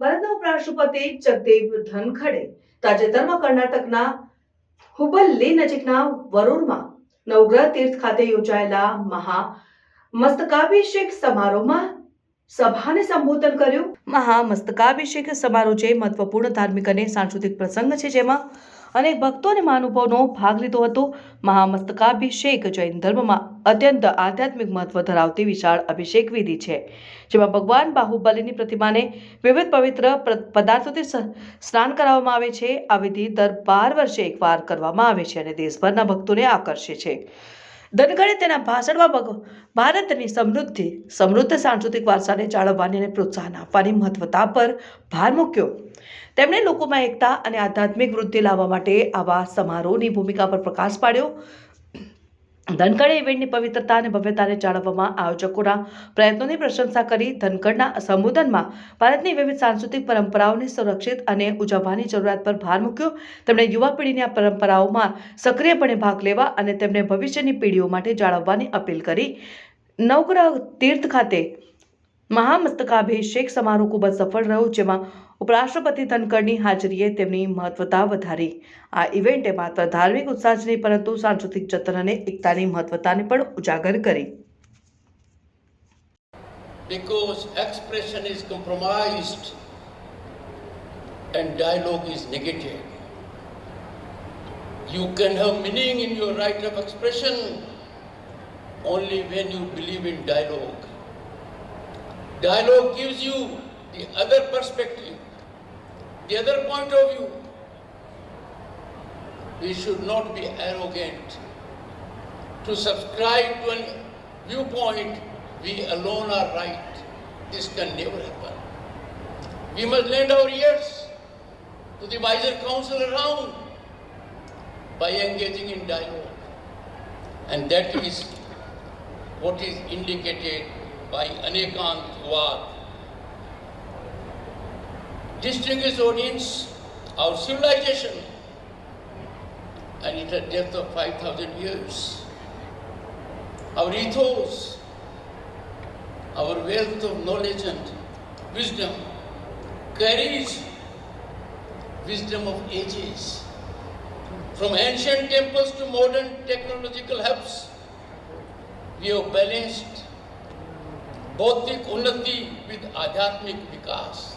ભારતના ઉપરાષ્ટ્રપતિ જગદેવ ધનખડે તાજેતરમાં કર્ણાટકના હુબલ્લી નજીકના વરુણમાં નવગ્રહ તીર્થ ખાતે યોજાયેલા મહા મસ્તકાભિષેક સમારોહમાં સભાને સંબોધન કર્યું. મહા મસ્તકાભિષેક સમારોહ જે મહત્વપૂર્ણ ધાર્મિક અને સાંસ્કૃતિક પ્રસંગ છે, જેમાં અનેક ભક્તો અને મહાનુભાવોનો ભાગ લીધો હતો. મહામસ્તકાભિષેક જૈન ધર્મમાં અત્યંત આધ્યાત્મિક મહત્વ ધરાવતી વિશાળ અભિષેક વિધિ છે. જેમાં ભગવાન બાહુબલીની પ્રતિમાને વિવિધ પવિત્ર પદાર્થોથી સ્નાન કરાવવામાં આવે છે. આ વિધિ દર બાર વર્ષે એકવાર કરવામાં આવે છે અને દેશભરના ભક્તોને આકર્ષે છે. ધનખડે તેના ભાષણમાં ભગ- ભારતની સમૃદ્ધિ, સમૃદ્ધ સાંસ્કૃતિક વારસાને જાળવવાની અને પ્રોત્સાહન આપવાની મહત્વતા પર ભાર મૂક્યો. તેમણે લોકોમાં એકતા અને આધ્યાત્મિક વૃદ્ધિ લાવવા માટે આવા સમારોહની ભૂમિકા પર પ્રકાશ પાડ્યો. ધનકડ ઇવેન્ટની પવિત્રતા અને ભવ્યતાને જાળવવામાં આયોજકોના પ્રયત્નોની પ્રશંસા કરી. ધનકડના સંબોધનમાં ભારતની વિવિધ સાંસ્કૃતિક પરંપરાઓને સુરક્ષિત અને ઉજવવાની જરૂરિયાત પર ભાર મૂક્યો. તેમણે યુવા પેઢીની આ પરંપરાઓમાં સક્રિયપણે ભાગ લેવા અને તેમને ભવિષ્યની પેઢીઓ માટે જાળવવાની અપીલ કરી. નવગ્રહ તીર્થ ખાતે મહામસ્તકાભિષેક સમારોહ ખૂબ જ સફળ રહ્યો જેમાં ઉપરાષ્ટ્રપતિ ધનકરની હાજરીએ તેમની મહત્વતા વધારી આ ઇવેન્ટે માત્ર ધાર્મિક ઉત્સાહ જ નહીં પરંતુ સાંસ્કૃતિક જતન અને એકતાની મહત્વતાને પણ ઉજાગર કરી because expression is compromised and dialogue is negated. You can have meaning in your right of expression only when you believe in dialogue. Dialogue gives you the other perspective, the other point of view. We should not be arrogant to subscribe to a viewpoint we alone are right. This can never happen. We must lend our ears to the wiser counsel around by engaging in dialogue. And that is what is indicated by Anekant Vad. Distinguished audience, our civilization, and it's a depth of 5,000 years, our ethos, our wealth of knowledge and wisdom carries wisdom of ages. From ancient temples to modern technological hubs, we have balanced બૌદ્ધિક ઉન્નતિ વિદ આધ્યાત્મિક વિકાસ